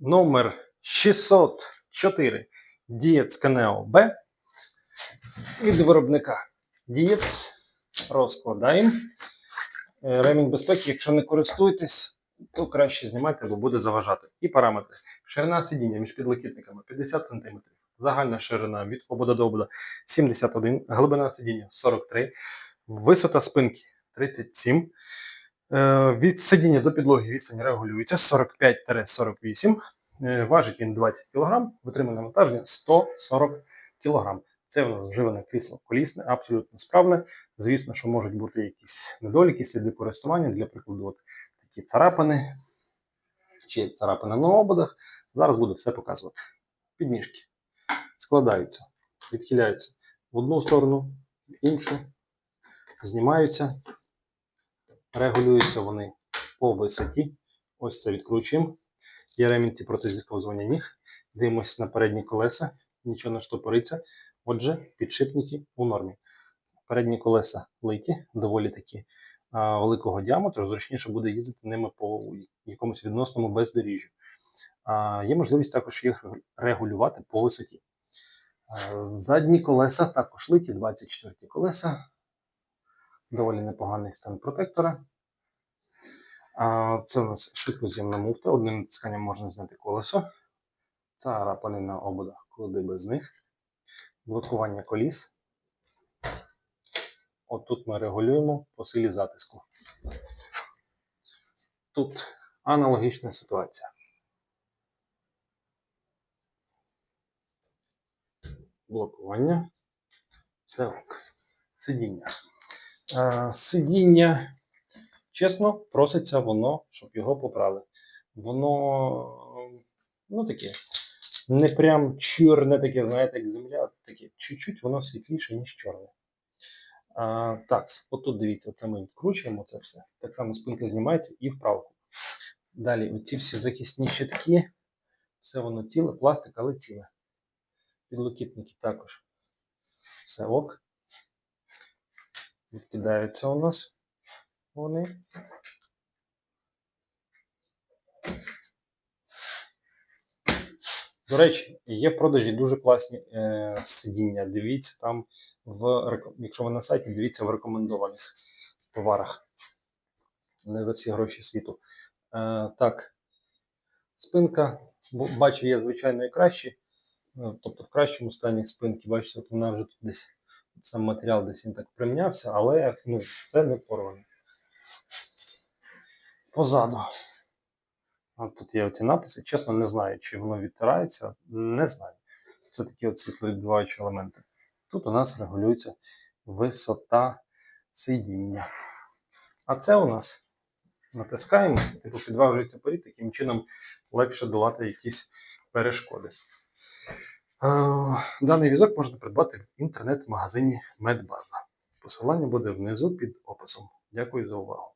номер 604 Дієц Канео Б від виробника Дієц. Розкладаємо. Е, Ремінь безпеки, якщо не користуєтесь, то краще знімайте, бо буде заважати. І параметри. Ширина сидіння між підлокітниками 50 см. Загальна ширина від обода до обода 71, глибина сидіння 43, висота спинки 37. Е, Від сидіння до підлоги відстань регулюється 45-48. Е, Важить він 20 кг, витримане навантаження 140 кг. Це у нас вживане крісло колісне, абсолютно справне. Звісно, що можуть бути якісь недоліки, сліди користування, для прикладу, от такі царапини чи царапини на ободах. Зараз буду все показувати. Підніжки складаються, відхиляються в одну сторону, в іншу, знімаються, регулюються вони по висоті. Ось це відкручуємо. Є ремінці проти зісковзування ніг. Дивимося на передні колеса, нічого не штопориться. Отже, підшипники у нормі. Передні колеса литі, доволі такі а, великого діаметру, зручніше буде їздити ними по якомусь відносному бездоріжжю. А, є можливість також їх регулювати по висоті. А, Задні колеса також литі, 24 колеса. Доволі непоганий стан протектора. Це у нас швидкоз'ємна муфта. Одним натисканням можна зняти колесо. Царапини на ободах, куди без них. Блокування коліс. От тут ми регулюємо по силі затиску. Тут аналогічна ситуація. Блокування. Ок. Сидіння. Е, сидіння, чесно, проситься воно, щоб його поправили. Воно, ну таке, не прям чорне таке, знаєте, як земля, таке чуть-чуть воно світліше, ніж чорне. А, так, отут дивіться, це ми відкручуємо це все. Так само спинка знімається і вправку. Далі, ці всі захисні щитки, все воно ціле, пластик, але ціле. Підлокітники також. Все ок. Відкидаються у нас вони. До речі, є в продажі дуже класні е, сидіння. Дивіться там, в, якщо ви на сайті, дивіться в рекомендованих товарах. Не за всі гроші світу. Е, так, спинка, бачу, є звичайно і кращі. Е, Тобто в кращому стані спинки, бачите, от вона вже тут десь сам матеріал десь він так примнявся, але ну, це не порвано. Позаду. От тут є оці написи. Чесно, не знаю, чи воно відтирається. Не знаю. Це такі от світловідбиваючі елементи. Тут у нас регулюється висота сидіння. А це у нас натискаємо, типу підважується порід, таким чином легше долати якісь перешкоди. Е, Даний візок можна придбати в інтернет-магазині Медбаза. Посилання буде внизу під описом. Дякую за увагу.